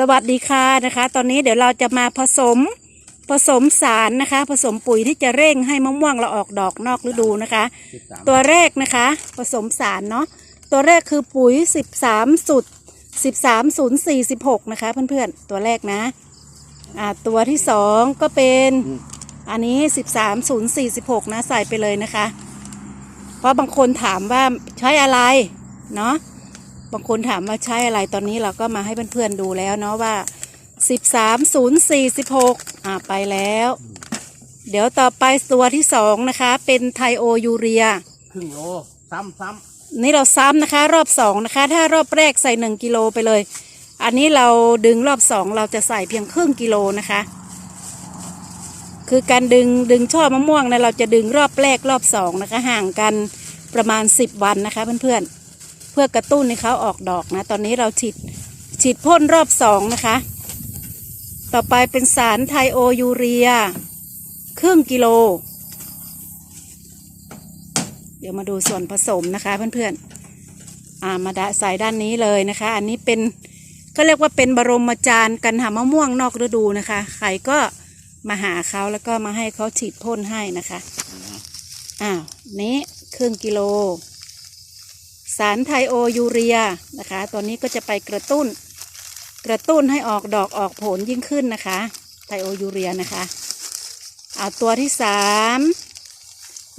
สวัสดีค่ะนะคะ ตอนนี้เดี๋ยวเราจะมาผสมผสมสารนะคะ ผสมปุ๋ยที่จะเร่งให้มะม่วงเราออกดอกนอกฤดูนะคะ ตัวแรกนะคะ ผสมสารเนาะตัวแรกคือปุ๋ย 13สุด130416 นะคะ เพื่อนๆ ตัวแรกนะอ่าตัวที่สองก็เป็นอันนี้ 130416 นะ ใส่ไปเลยนะคะ เพราะบางคนถามว่าใช้อะไร เนาะ บางคนถามว่าใช้อะไรตอนนี้เราก็มาให้เพื่อนๆดูแล้วเนาะว่า13 0 46อ่าไปแล้ว เดี๋ยวต่อไปตัวที่สองนะคะ เป็นไทโอยูเรียครึ่งโลซ้ำซ้นี่เราซ้ำนะคะ รอบสองนะคะ ถ้ารอบแรกใส่หนึ่งกิโลไปเลย อันนี้เราดึงรอบสองเราจะใส่เพียงครึ่งกิโลนะคะ คือการดึงดึงช่อมะม่วงเนะเราจะดึงรอบแรกรอบสองนะคะ ห่างกันประมาณสิบวันนะคะเพื่อนๆเพื่อกระตุ้นให้เขาออกดอกนะ ตอนนี้เราฉีดฉีดพ่นรอบสองนะคะ ต่อไปเป็นสารไทโอยูเรีย ครึ่งกิโล เดี๋ยวมาดูส่วนผสมนะคะเพื่อนๆอ่ามาดะใส่ด้านนี้เลยนะคะ อันนี้เป็นก็เรียกว่าเป็นบรมจารย์กันหามะม่วงนอกฤดูนะคะ ใครก็มาหาเขาแล้วก็มาให้เขาฉีดพ่นให้นะคะ อ้าว นี้ครึ่งกิโล สารไทโอยูเรียนะคะ ตัวนี้ก็จะไปกระตุ้น กระตุ้นให้ออกดอกออกผลยิ่งขึ้นนะคะ ไทโอยูเรียนะคะเอาตัวที่สาม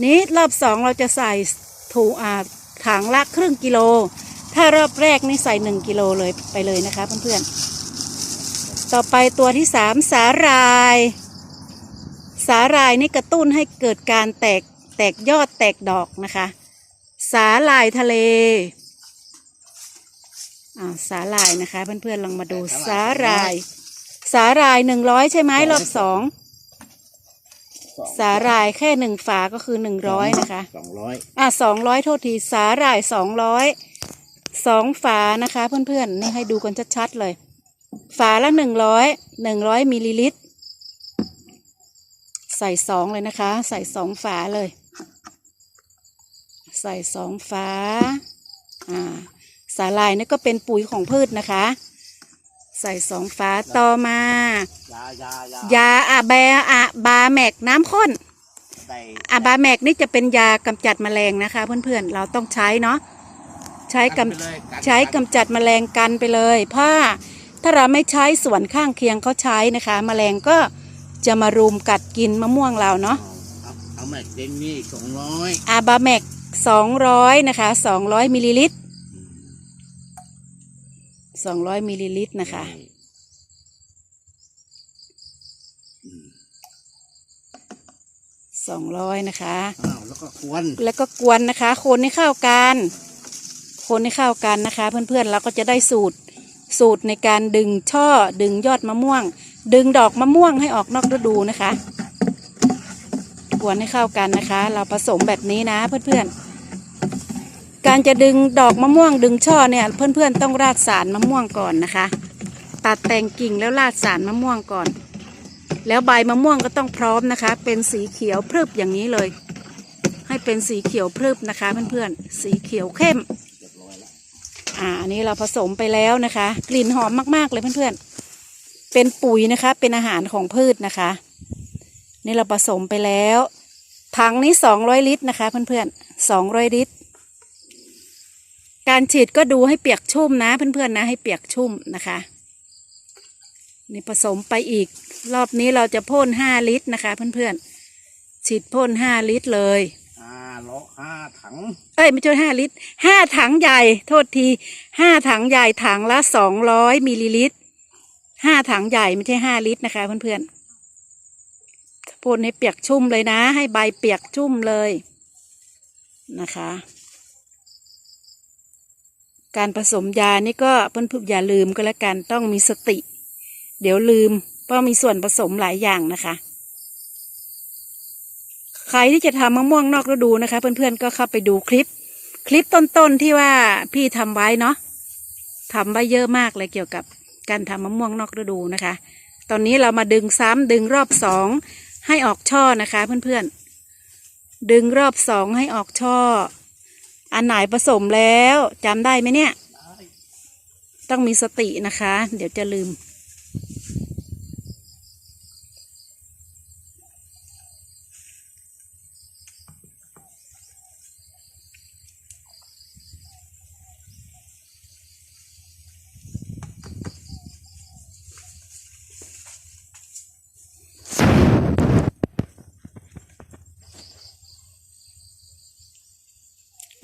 นี้รอบสองเราจะใส่ถุงอ่าถังละครึ่งกิโล ถ้ารอบแรกนี่ใส่หนึ่งกิโลเลยไปเลยนะคะเพื่อนๆ ต่อไปตัวที่สามสาหร่าย สาหร่ายนี่กระตุ้นให้เกิดการแตกแตกยอดแตกดอกนะคะ สาหร่ายทะเลอ่าสาหร่ายนะคะ เพื่อนๆลองมาดูสาหร่าย สาหร่ายหนึ่งร้อยใช่ไหมรอบสองำสาหร่ายแค่หนึ่งฝาก็คือหนึ่งร้อยนะคะสองร้อยอะสองร้อยโทษทีสาหร่ายสองร้อยสองฝานะคะ เพื่อนๆนี่ให้ดูกันชัดๆเลย ฝาละหนึ่งร้อยหนึ่งร้อยมิลลิลิตร ใส่สองเลยนะคะ ใส่สองฝาเลย ใส่สองฝาอ่าสาหร่ายนี่ก็เป็นปุ๋ยของพืชนะคะ ใส่สองฝาต่อมา ยายายายาอะแบอะบาแมกน้ำข้นใส่อะบาแมกนี่จะเป็นยากำจัดแมลงนะคะ เพื่อนๆเราต้องใช้เนาะใช้กำไปเลยนใช้กำจัดแมลงกันไปเลยเพราะถ้าเราไม่ใช้ส่วนข้างเคียงเขาใช้นะคะ แมลงก็จะมารุมกัดกินมะม่วงเราเนาะเอาเอาแม็กเดนนี่สองร้อยอะบาแมก สองร้อยนะคะสองร้อยมิลลิลิตรสองร้อยมิลลิลิตรนะคะสองร้อยนะคะ อ้าวแล้วก็ควนแล้วก็กวนนะคะ คนให้เข้ากัน คนให้เข้ากันนะคะ เพื่อนๆเราก็จะได้สูตรสูตรในการดึงช่อดึงยอดมะม่วง ดึงดอกมะม่วงให้ออกนอกฤดูนะคะกวนให้เข้ากันนะคะ เราผสมแบบนี้นะเพื่อนๆ การจะดึงดอกมะม่วงดึงช่อเนี่ยเพื่อนๆต้องราดสารมะม่วงก่อนนะคะ ตัดแต่งกิ่งแล้วราดสารมะม่วงก่อน แล้วใบมะม่วงก็ต้องพร้อมนะคะ เป็นสีเขียวพรึบอย่างนี้เลย ให้เป็นสีเขียวพรึบนะคะเพื่อนๆสีเขียวเข้มอ่านี้เราผสมไปแล้วนะคะ กลิ่นหอมมากๆเลยเพื่อนๆเป็นปุ๋ยนะคะ เป็นอาหารของพืชนะคะ นี่เราผสมไปแล้วถังนี้สองร้อยลิตรนะคะ เพื่อนๆสองร้อยลิตร การฉีดก็ดูให้เปียกชุ่มนะเพื่อนๆนะให้เปียกชุ่มนะคะนี่ผสมไปอีก รอบนี้เราจะพ่นห้าลิตรนะคะ เพื่อนๆฉีดพ่นห้าลิตรเลยห้าล้อห้าถัง เอ้ยไม่ใช่ห้าลิตรห้าถังใหญ่โทษทีห้าถังใหญ่ถังละสองร้อยมิลลิลิตรห้าถังใหญ่ไม่ใช่ห้าลิตรนะคะ เพื่อนๆพ่นให้เปียกชุ่มเลยนะ ให้ใบเปียกชุ่มเลยนะคะ การผสมยานี่ก็เพื่อนๆอย่าลืมก็แล้วกันต้องมีสติ เดี๋ยวลืมเพราะมีส่วนผสมหลายอย่างนะคะ ใครที่จะทำมะม่วงนอกฤดูนะคะ เพื่อนๆก็เข้าไปดูคลิป คลิปต้นๆที่ว่าพี่ทำไว้เนาะทำไว้เยอะมากเลยเกี่ยวกับการทำมะม่วงนอกฤดูนะคะ ตอนนี้เรามาดึงซ้ำดึงรอบสองให้ออกช่อนะคะ เพื่อนๆดึงรอบสองให้ออกช่อ อันไหนผสมแล้วจำได้ไหมเนี่ย ต้องมีสตินะคะ เดี๋ยวจะลืม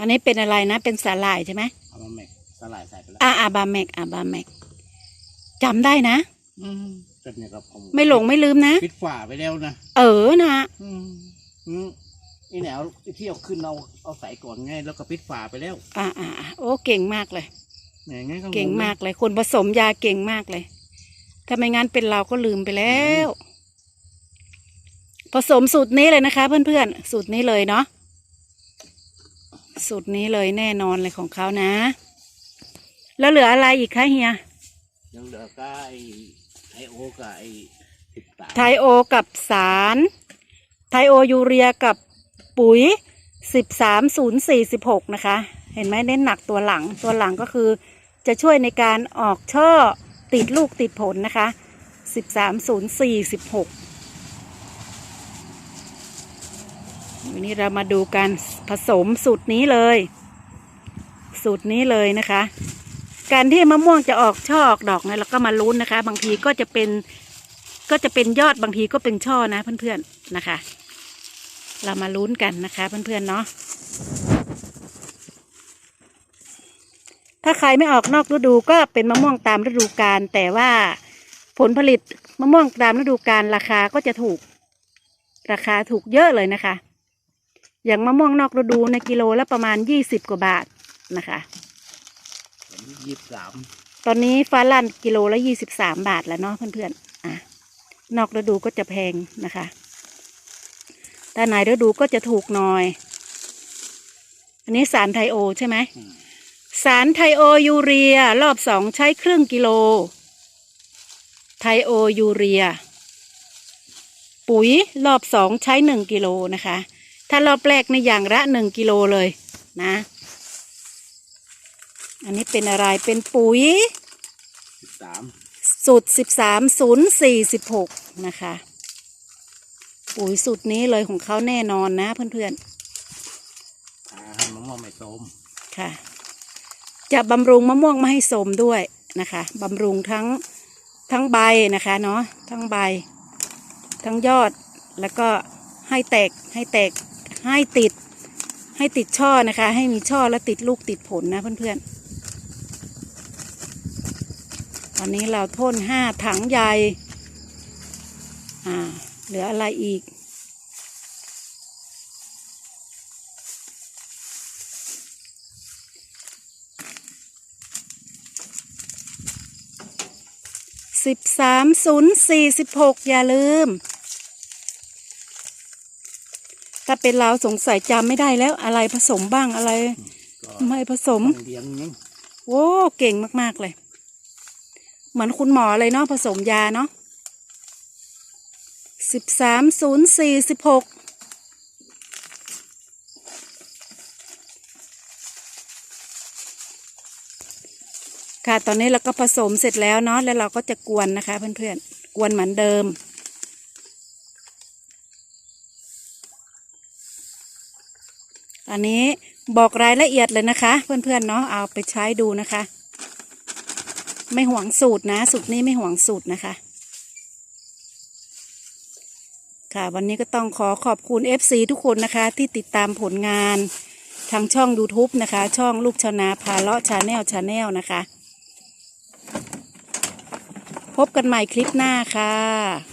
อันนี้เป็นอะไรนะ เป็นสาหร่ายใช่ไหมเอามาแม็กสลายใส่ไปแล้วอ่าอาบาแมกอาบาแมกจำได้นะ อืมก็เนี่ยครับผมไม่หลงไม่ลืมนะ ปิดฝาไปแล้วนะเออนะ อืมอืมนี่แนวเที่ยวขึ้นเอาเอาใส่ก่อนไงแล้วก็ปิดฝาไปแล้วอ่าอ่าอ่าโอ้เก่งมากเลยเนี่ยไงก็เก่งมากเลย คนผสมยาเก่งมากเลย ถ้าไม่งั้นเป็นเราก็ลืมไปแล้ว ผสมสูตรนี้เลยนะคะ เพื่อนๆ สูตรนี้เลยเนาะ สูตรนี้เลยแน่นอนเลยของเขานะ แล้วเหลืออะไรอีกคะเฮียยังเหลือก็ไอ้ไอโอกับไอ้ติดตาไทโอกับสาร ไทโอยูเรียกับปุ๋ยสิบสามศูนย์สี่สิบหกนะคะ เห็นไหมเน้นหนักตัวหลังตัวหลังก็คือจะช่วยในการออกช่อติดลูกติดผลนะคะสิบสามศูนย์สี่สิบหก วันนี้เรามาดูการผสมสูตรนี้เลย สูตรนี้เลยนะคะ การที่มะม่วงจะออกช่อออกดอกเนี่ยเราก็มาลุ้นนะคะ บางทีก็จะเป็นก็จะเป็นยอดบางทีก็เป็นช่อนะเพื่อนๆนะคะ เรามาลุ้นกันนะคะเพื่อนๆเนาะถ้าใครไม่ออกนอกฤดูก็เป็นมะม่วงตามฤดูกาลแต่ว่าผลผลิตมะม่วงตามฤดูกาลราคาก็จะถูก ราคาถูกเยอะเลยนะคะ อย่างมะม่วงนอกฤดูในกิโลละประมาณยี่สิบกว่าบาทนะคะ ยี่สิบสามตอนนี้ฟ้าลั่นกิโลละยี่สิบสามบาทแล้วเนาะเพื่อนๆอะนอกฤดูก็จะแพงนะคะถ้าในฤดูก็จะถูกหน่อย อันนี้สารไทโอใช่ไหมสารไทโอยูเรีย รอบสองใช้ครึ่งกิโล ไทโอยูเรีย ปุ๋ยรอบสองใช้หนึ่งกิโลนะคะ ถ้ารอบแรกในยอย่างละหนึ่งกิโลเลยนะ อันนี้เป็นอะไรเป็นปุ๋ยสิบสามสูตรสิบสามศูนย์สี่สิบหกนะคะ ปุ๋ยสูตรนี้เลยของเขาแน่นอนนะเพื่อนอ่าให้มะม่วงไม่โทมๆค่ะ จะบำรุงมะม่วงไม่ให้โสมด้วยนะคะบำรุงทั้งทั้งใบนะคะเนาะทั้งใบ ทั้งยอดแล้วก็ให้แตกให้แตก ให้ติดให้ติดช่อนะคะ ให้มีช่อและติดลูกติดผลนะเพื่อนๆตอนนี้เราพ่นห้าถังใหญ่อ่าเหลืออะไรอีกสิบสามศูนย์สี่สิบหกอย่าลืม ถ้าเป็นเราสงสัยจำไม่ได้แล้ว อะไรผสมบ้างอะไรก็ไม่ผสมต้องเลี้ยงยังโอ้เก่งมากๆเลย เหมือนคุณหมอเลยเนาะผสมยาเนาะสิบสามศูนย์สี่สิบหกค่ะตอนนี้เราก็ผสมเสร็จแล้วเนาะแล้วเราก็จะกวนนะคะเพื่อนๆกวนเหมือนเดิม อันนี้บอกรายละเอียดเลยนะคะ เพื่อนๆเนาะเอาไปใช้ดูนะคะ ไม่ห่วงสูตรนะ สูตรนี้ไม่ห่วงสูตรนะคะ ค่ะวันนี้ก็ต้องขอขอบคุณ FC ทุกคนนะคะ ที่ติดตามผลงานทางช่อง YouTube นะคะ ช่องลูกชนาพาเลาะชาแนลชาแนลนะคะ พบกันใหม่คลิปหน้าค่ะ